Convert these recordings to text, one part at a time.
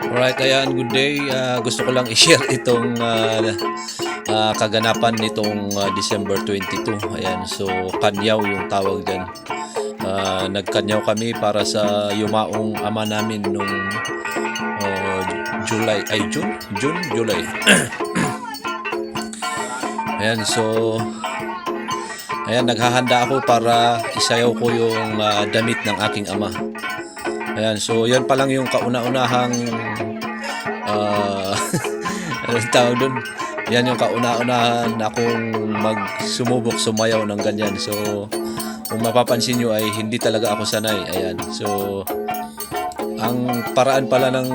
Alright, ayan, good day. Ah, gusto ko lang i-share itong ah, ah, kaganapan nitong ah, December 22. Ayan, so kanyaw yung tawag dyan. Ah, nagkanyaw kami para sa yumaong ama namin nung ah, July, ay June? June? July. ayan, so ayan, naghahanda ako para isayaw ko yung ah, damit ng aking ama. Ayan, so yan pa lang yung kauna-unahang ah anong tawag dun? Yan yung kauna-unahan akong magsumubok sumayaw ng ganyan. So kung mapapansin nyo ay hindi talaga ako sanay. Ayan. So ang paraan pala ng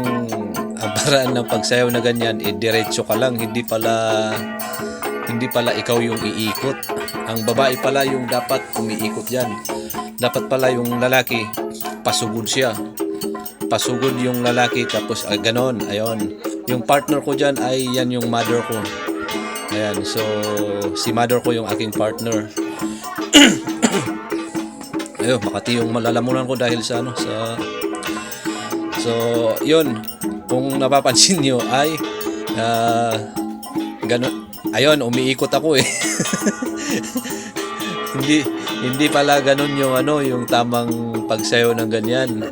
ang paraan ng pagsayaw na ganyan eh diretso ka lang, hindi pala hindi pala ikaw yung iikot. Ang babae pala yung dapat umiikot yan. Dapat pala yung lalaki pasugod siya. Pasugod yung lalaki tapos ah, ganon, ayon. Yung partner ko diyan ay yan yung mother ko. Ayan, so si mother ko yung aking partner. Ayun, makati yung malalamunan ko dahil sa ano sa So, yun. Kung napapansin nyo ay ah ganon. Ayun, umiikot ako eh. hindi hindi pala ganun yung ano, yung tamang pagsayo ng ganyan.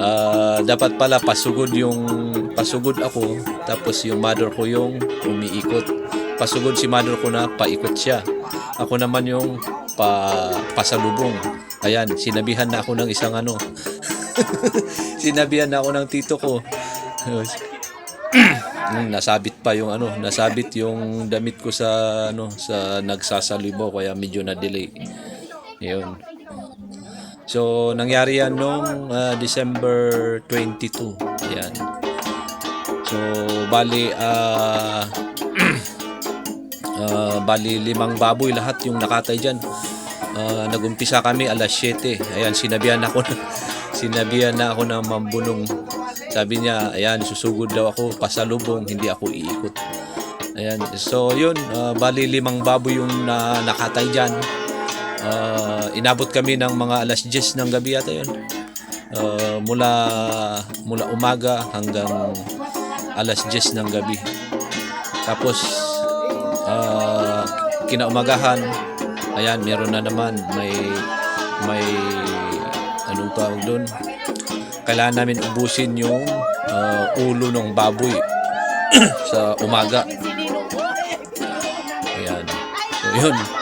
Ah, dapat pala pasugod yung pasugod ako tapos yung mother ko yung umiikot. Pasugod si mother ko na paikot siya. Ako naman yung pa pasalubong. Ayan, sinabihan na ako ng isang ano. sinabihan na ako ng tito ko. Mm, nasabit pa yung ano, nasabit yung damit ko sa ano sa nagsasalibo kaya medyo na delay. 'Yun. So nangyari yan nung ah, December 22. Ayan. So bali ah ah, bali limang baboy lahat yung nakatay diyan. Ah, nagumpisa kami alas 7. Ayan, sinabihan ako na, sinabihan na ako ng mambulong. Sabi niya, ayan, susugod daw ako pasalubong, hindi ako iikot. Ayan, so yun, ah, bali limang baboy yung na, nakatay dyan. Ah, inabot kami ng mga alas 10 ng gabi yata yun. Ah, mula, mula umaga hanggang alas 10 ng gabi. Tapos, ah, kinaumagahan, ayan, meron na naman, may, may, anong tawag doon? Kailangan namin ubusin yung ah, ulo ng baboy sa umaga. Ayan. So, yun.